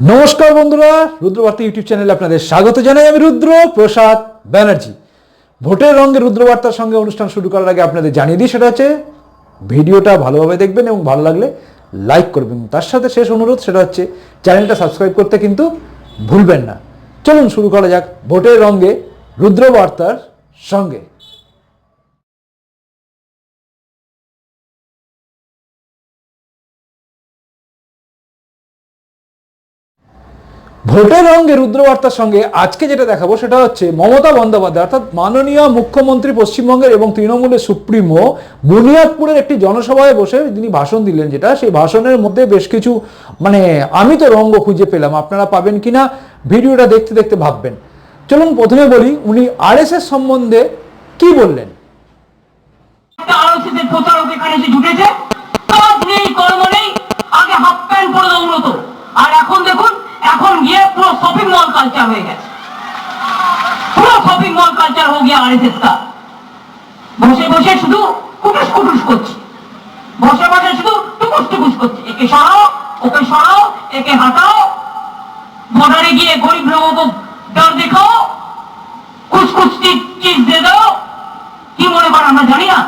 নমস্কার বন্ধুরা, রুদ্রবার্তা ইউটিউব চ্যানেলে আপনাদের স্বাগত জানাই আমি রুদ্র প্রসাদ ব্যানার্জি। ভোটের রঙে রুদ্রবার্তার সঙ্গে অনুষ্ঠান শুরু করার আগে আপনাদের জানিয়ে দিই, সেটা হচ্ছে ভিডিওটা ভালোভাবে দেখবেন এবং ভালো লাগলে লাইক করবেন। তার সাথে শেষ অনুরোধ, সেটা হচ্ছে চ্যানেলটা সাবস্ক্রাইব করতে কিন্তু ভুলবেন না। চলুন শুরু করা যাক ভোটের রঙে রুদ্রবার্তার সঙ্গে। ভোটের রঙে রুদ্রবার্তার সঙ্গে আজকে যেটা দেখাবো সেটা হচ্ছে মমতা বন্দ্যোপাধ্যায়, অর্থাৎ মাননীয় মুখ্যমন্ত্রী পশ্চিমবঙ্গের এবং তৃণমূলের সুপ্রিমো বুনিয়াদপুরের একটি জনসভায় বসে তিনি ভাষণ দিলেন যেটা। সেই ভাষণের মধ্যে বেশ কিছু মানে আমি তো রঙ্গ খুঁজে পেলাম। আপনারা পাবেন কিনা ভিডিওটা দেখতে দেখতে ভাববেন। চলুন প্রথমে বলি, উনি আরএসএস সম্বন্ধে কি বললেন? প্রচারক এখানে এসে জুটেছে কাজ নেই কর্ম নেই আগে হাফ প্যান্ট পরে দৌড়তো আর এখন দেখুন এখন গিয়ে পুরো শপিং মল কালচার হয়ে গেছে পুরো শপিং মল কালচার হো গিয়া আরএসএস কা বসে বসে শুধু কুটুস কুটুস করছে। বসে বসে শুধু টুকুস টুকুস করছে। একে সরাও, ওকে সরাও, একে হাঁটাও। বর্ডারে গিয়ে গরিব লোক ডান দেখাও। কুছ চিজ দিয়ে দাও। কি মনে করেন আমরা জানি না।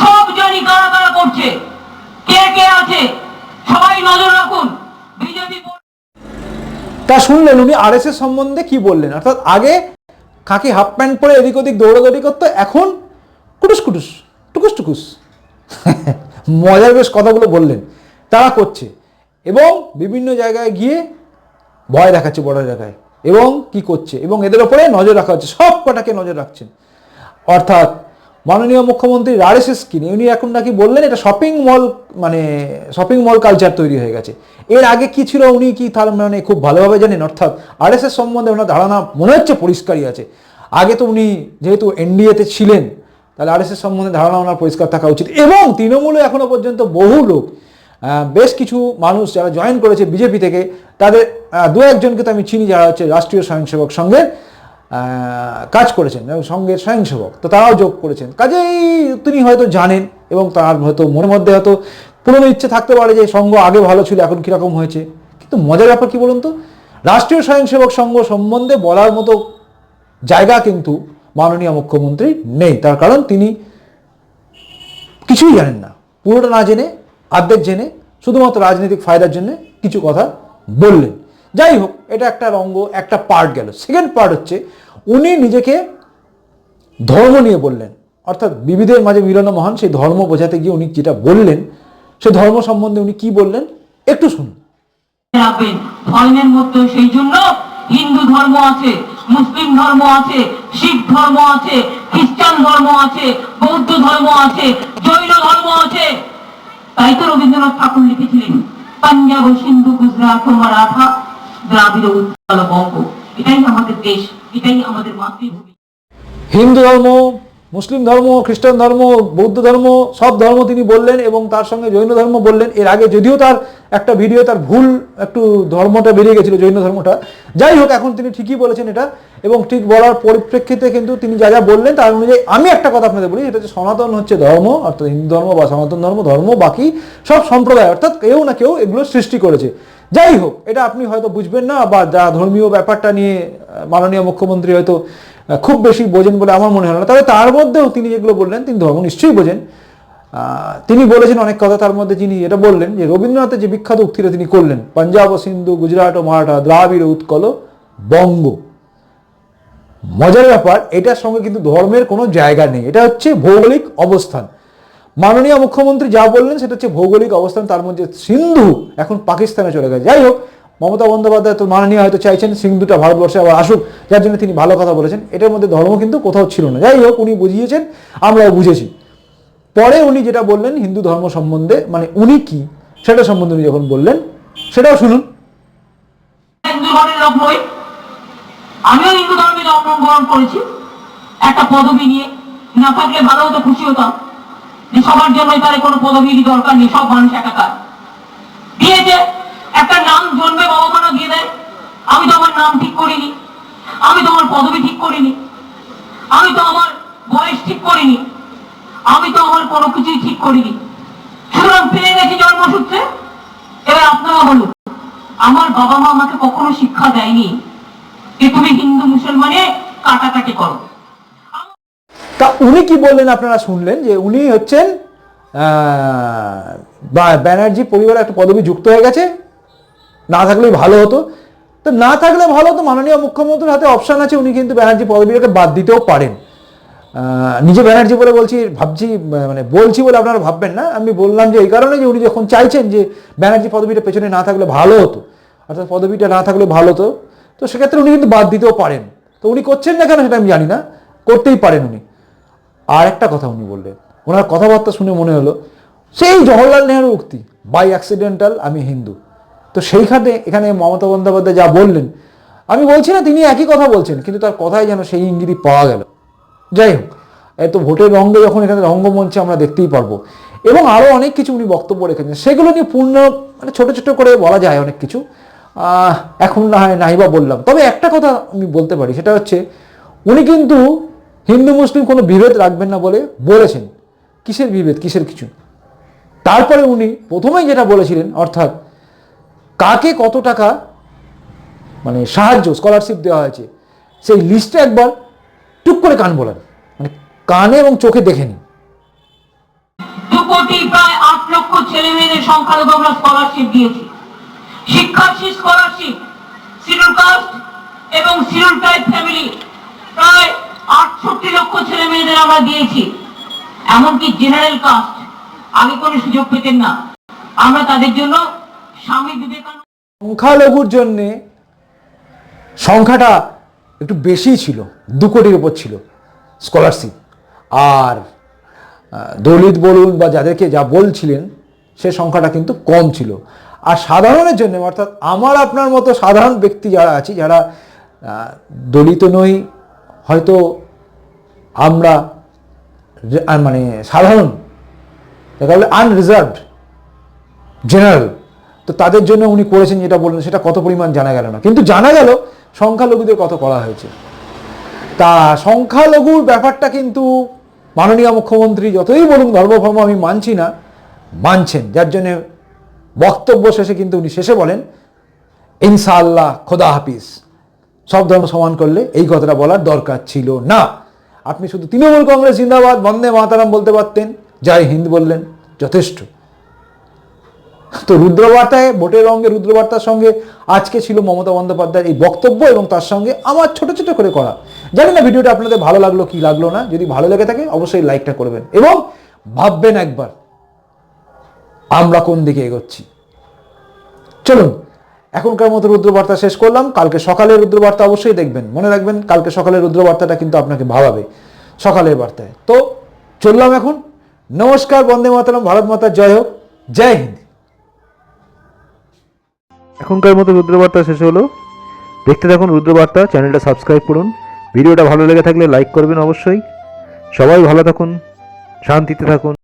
সব জানি কারা কারা করছে। কে কে আছে? সবাই নজর রাখুন। বিজেপি তা শুনলেন উনি আরএসএস সম্বন্ধে কি বললেন? অর্থাৎ আগে খাকি হাফ প্যান্ট পরে এদিক ওদিক দৌড়াদৌড়ি করতো, এখন কুটুস কুটুস, টুকুস টুকুস। মজার বেশ কথাগুলো বললেন। তারা করছে। এবং বিভিন্ন জায়গায় গিয়ে ভয় দেখাচ্ছে বড় জায়গায়। এবং কি করছে? এবং এদের ওপরে নজর রাখা হচ্ছে। সব কটাকে নজর রাখছেন। অর্থাৎ মাননীয় মুখ্যমন্ত্রী আরএসএস কিনে, উনি এখন নাকি বললেন এটা শপিং মল মানে শপিং মল কালচার তৈরি হয়ে গেছে। এর আগে কি ছিল, উনি কি তার মানে খুব ভালোভাবে জানেন? অর্থাৎ আরএসএস সম্বন্ধে ওনার ধারণা মনে হচ্ছে পরিষ্কারই আছে। আগে তো উনি যেহেতু এনডিএতে ছিলেন, তাহলে আরএসএস সম্বন্ধে ধারণা ওনার পরিষ্কার থাকা উচিত। এবং তৃণমূলে এখনও পর্যন্ত বহু লোক বেশ কিছু মানুষ যারা জয়েন করেছে বিজেপি থেকে, তাদের দু একজনকে তো আমি চিনি যারা হচ্ছে রাষ্ট্রীয় স্বয়ংসেবক সংঘের কাজ করেছেন এবং সঙ্গে স্বয়ংসেবক, তো তারাও যোগ করেছেন। কাজেই তিনি হয়তো জানেন এবং তার হয়তো মনের মধ্যে হয়তো পুরনো ইচ্ছে থাকতে পারে যে সঙ্গ আগে ভালো ছিল, এখন কীরকম হয়েছে। কিন্তু মজার ব্যাপার কি বলুন তো? রাষ্ট্রীয় স্বয়ংসেবক সংঘ সম্বন্ধে বলার মতো জায়গা কিন্তু মাননীয় মুখ্যমন্ত্রী নেই। তার কারণ তিনি কিছুই জানেন না। পুরোটা না জেনে অর্ধেক জেনে, শুধুমাত্র রাজনৈতিক ফায়দার জন্য কিছু কথা বললেন। যাই হোক, এটা একটা রঙ্গ, একটা পার্ট গেল। সেকেন্ড পার্ট হচ্ছে, উনি নিজেকে ধর্ম নিয়ে বললেন। অর্থাৎ বিবিধের মাঝে মিলন মহান, সেই ধর্ম বোঝাতে গিয়ে উনি যেটা বললেন, সেই ধর্ম সম্বন্ধে উনি কি বললেন, একটু শুনুন। ধর্মের মধ্যে সেই জন্য হিন্দু ধর্ম আছে, মুসলিম ধর্ম আছে, শিখ ধর্ম আছে, খ্রিস্টান ধর্ম আছে, বৌদ্ধ ধর্ম আছে, জৈন ধর্ম আছে। তাই তো রবীন্দ্রনাথ ঠাকুর লিখেছিলেন, পাঞ্জাব সিন্ধু, গুজরাট মারাঠা। হিন্দু ধর্ম, মুসলিম ধর্ম, খ্রিস্টান ধর্ম, বৌদ্ধ ধর্ম, সব ধর্ম তিনি বললেন এবং তার সঙ্গে জৈন ধর্ম বললেন। এর আগে যদিও তার একটা ভিডিও, তার ভুল একটু ধর্মটা বেরিয়ে গেছিল, জৈন ধর্মটা। যাই হোক, এখন তিনি ঠিকই বলেছেন এটা এবং ঠিক বলার পরিপ্রেক্ষিতে কিন্তু তিনি যা যা বললেন তার অনুযায়ী আমি একটা কথা আপনাদের বলি সেটা হচ্ছে সনাতন হচ্ছে ধর্ম, অর্থাৎ হিন্দু ধর্ম বা সনাতন ধর্ম ধর্ম বাকি সব সম্প্রদায়, অর্থাৎ কেউ না কেউ এগুলো সৃষ্টি করেছে। যাই হোক, এটা আপনি হয়তো বুঝবেন না বা যা ধর্মীয় ব্যাপারটা নিয়ে মাননীয় মুখ্যমন্ত্রী হয়তো খুব বেশি বোঝেন বলে আমার মনে হয় না। তবে তার মধ্যেও তিনি যেগুলো বললেন, তিনি ধর্ম নিশ্চয়ই বোঝেন। তিনি বলেছেন অনেক কথা, তার মধ্যে যিনি এটা বললেন যে রবীন্দ্রনাথের যে বিখ্যাত উক্তিটা তিনি করলেন, পাঞ্জাব ও সিন্ধু, গুজরাট ও মারাঠা, দ্রাবিড় উৎকল, বঙ্গ। মজার ব্যাপার, এটার সঙ্গে কিন্তু ধর্মের কোনো জায়গা নেই। এটা হচ্ছে ভৌগোলিক অবস্থান। মাননীয় মুখ্যমন্ত্রী যা বললেন সেটা হচ্ছে ভৌগোলিক অবস্থান, তার মধ্যে সিন্ধু এখন পাকিস্তানে চলে গেছে। যাই হোক, মমতা বন্দ্যোপাধ্যায় তো মাননীয় হয়তো চাইছেন সিন্ধুটা ভারতবর্ষে আবার আসুক, যার জন্য তিনি ভালো কথা বলেছেন। এটার মধ্যে ধর্ম কিন্তু কোথাও ছিল না। যাই হোক, উনি বুঝিয়েছেন, আমরাও বুঝেছি। পরে উনি যেটা বললেন হিন্দু ধর্ম সম্বন্ধে মানে উনি কি, সেটা সম্বন্ধে উনি যখন বললেন, সেটাও শুনুন। আমিও হিন্দু ধর্মে জন্মগ্রহণ করেছি। একটা পদবি নিয়ে। না থাকলে ভালো হতো, খুশি হতাম। যে সবার জন্যই তার কোনো পদবির দরকার নেই, সব মানুষ একাকার। দিয়েছে একটা নাম জন্মে বাবা মারা দিয়ে দেয়, আমি তো আমার নাম ঠিক করিনি, আমি তো আমার পদবি ঠিক করিনি, আমি তো আমার বয়স ঠিক করিনি, আমি তো আমার কোনো কিছুই ঠিক করিনি। সুতরাং পেয়ে গেছি জন্মসূত্রে, এবার আপনারা বলুন, আমার বাবা মা আমাকে কখনো শিক্ষা দেয়নি যে তুমি হিন্দু মুসলমানে কাটাকাটি করো। তা উনি কি বললেন আপনারা শুনলেন যে উনি হচ্ছেন ব্যানার্জি পরিবারে একটা পদবি যুক্ত হয়ে গেছে। না থাকলেই ভালো হতো। তো না থাকলে ভালো হতো, মাননীয় মুখ্যমন্ত্রীর হাতে অপশান আছে, উনি কিন্তু ব্যানার্জি পদবিটাকে বাদ দিতেও পারেন। নিজে ব্যানার্জি বলে বলছি, ভাবছি মানে বলছি বলে আপনারা ভাববেন না। আমি বললাম যে এই কারণে যে উনি যখন চাইছেন যে ব্যানার্জি পদবিটা পেছনে না থাকলে ভালো হতো, অর্থাৎ পদবিটা না থাকলে ভালো হতো, তো সেক্ষেত্রে উনি কিন্তু বাদ দিতেও পারেন। তো উনি করছেন না কেন সেটা আমি জানি না, করতেই পারেন উনি। আর একটা কথা উনি বললেন। ওনার কথাবার্তা শুনে মনে হলো, সেই জওহরলাল নেহরু উক্তি বাই অ্যাক্সিডেন্টাল আমি হিন্দু। তো সেইখানে, এখানে মমতা বন্দ্যোপাধ্যায় যা বললেন, আমি বলছি না তিনি একই কথা বলছেন, কিন্তু তার কথায় যেন সেই ইঙ্গিতই পাওয়া গেল। যাই হোক এত ভোটের রঙ্গে যখন এখানে রঙ্গমঞ্চে আমরা দেখতেই পারব। এবং আরও অনেক কিছু উনি বক্তব্য রেখেছেন, সেগুলো নিয়ে পূর্ণ মানে ছোট ছোট করে বলা যায় অনেক কিছু। এখন না হয় নাই বা বললাম। তবে একটা কথা আমি বলতে পারি, সেটা হচ্ছে, উনি কিন্তু হিন্দু মুসলিম কোনো বিভেদ রাখবেন না বলে বলেছেন। কিসের বিভেদ? কিসের কিছু? তারপরে উনি প্রথমেই যেটা বলেছিলেন, অর্থাৎ কাকে কত টাকা মানে সাহায্য স্কলারশিপ দেওয়া হয়েছে, সেই লিস্টে একবার টুক করে কান বলেন। মানে কানে এবং চোখে দেখে নিন। কোটি প্রায় আট লক্ষ ছেলে মেয়েদের সংখ্যালঘু আমরা স্কলারশিপ দিয়েছি। শিক্ষার্থী স্কলারশিপ শিডিউল কাস্ট এবং শিডিউল ট্রাইব ফ্যামিলি প্রায় আটষট্টি লক্ষ ছেলে মেয়েদের আমরা দিয়েছি। এমনকি জেনারেল কাস্ট আগে কোনো সুযোগ পেতেন না। আমরা তাদের জন্য স্বামী বিবেকানন্দ সংখ্যালঘুর জন্যে সংখ্যাটা একটু বেশি ছিল, দু কোটির উপর ছিল স্কলারশিপ আর দলিত বলুন বা যাদেরকে যা বলছিলেন, সে সংখ্যাটা কিন্তু কম ছিল। আর সাধারণের জন্য, অর্থাৎ আমার আপনার মতো সাধারণ ব্যক্তি যারা আছি, যারা দলিত নই, হয়তো আমরা মানে সাধারণ দেখা গেলে আনরিজার্ভড জেনারেল তো তাদের জন্য উনি করেছেন যেটা বললেন, সেটা কত পরিমাণ জানা গেল না। কিন্তু জানা গেল সংখ্যালঘুদের কত করা হয়েছে। তা সংখ্যালঘুর ব্যাপারটা কিন্তু মাননীয় মুখ্যমন্ত্রী যতই বলুন ধর্মফর্ম আমি মানছি না, মানছেন। যার জন্য বক্তব্য শেষে কিন্তু উনি শেষে বলেন, ইনশাআল্লাহ খোদা হাফিজ, সব ধর্ম সমান করলে এই কথাটা বলার দরকার ছিল না। আপনি শুধু তৃণমূল কংগ্রেস জিন্দাবাদ, বন্দে মাতারাম বলতে পারতেন। জয় হিন্দ বললেন, যথেষ্ট। তো রুদ্রবার্তায়, ভোটের রঙে রুদ্রবার্তার সঙ্গে আজকে ছিল মমতা বন্দ্যোপাধ্যায়ের এই বক্তব্য এবং তার সঙ্গে আমার ছোট ছোট করে করা। জানি না ভিডিওটা আপনাদের ভালো লাগল কি লাগল না, যদি ভালো লেগে থাকে অবশ্যই লাইকটা করবেন এবং ভাববেন একবার, আমরা কোন দিকে এগোচ্ছি। চলুন এখনকার মতো রুদ্রবার্তা শেষ করলাম। কালকে সকালের রুদ্রবার্তা অবশ্যই দেখবেন। মনে রাখবেন, কালকে সকালের রুদ্রবার্তাটা কিন্তু আপনাকে ভাবাবে সকালের বার্তায়। তো চললাম এখন। নমস্কার, বন্দে মাতারাম, ভারত মাতার জয় হোক, জয় হিন্দ। এখনকার মতো রুদ্রবার্তা শেষ হলো। দেখতে থাকুন রুদ্রবার্তা, চ্যানেলটা সাবস্ক্রাইব করুন। ভিডিওটা ভালো লেগে থাকলে লাইক করবেন অবশ্যই। সবাই ভালো থাকুন, শান্তিতে থাকুন।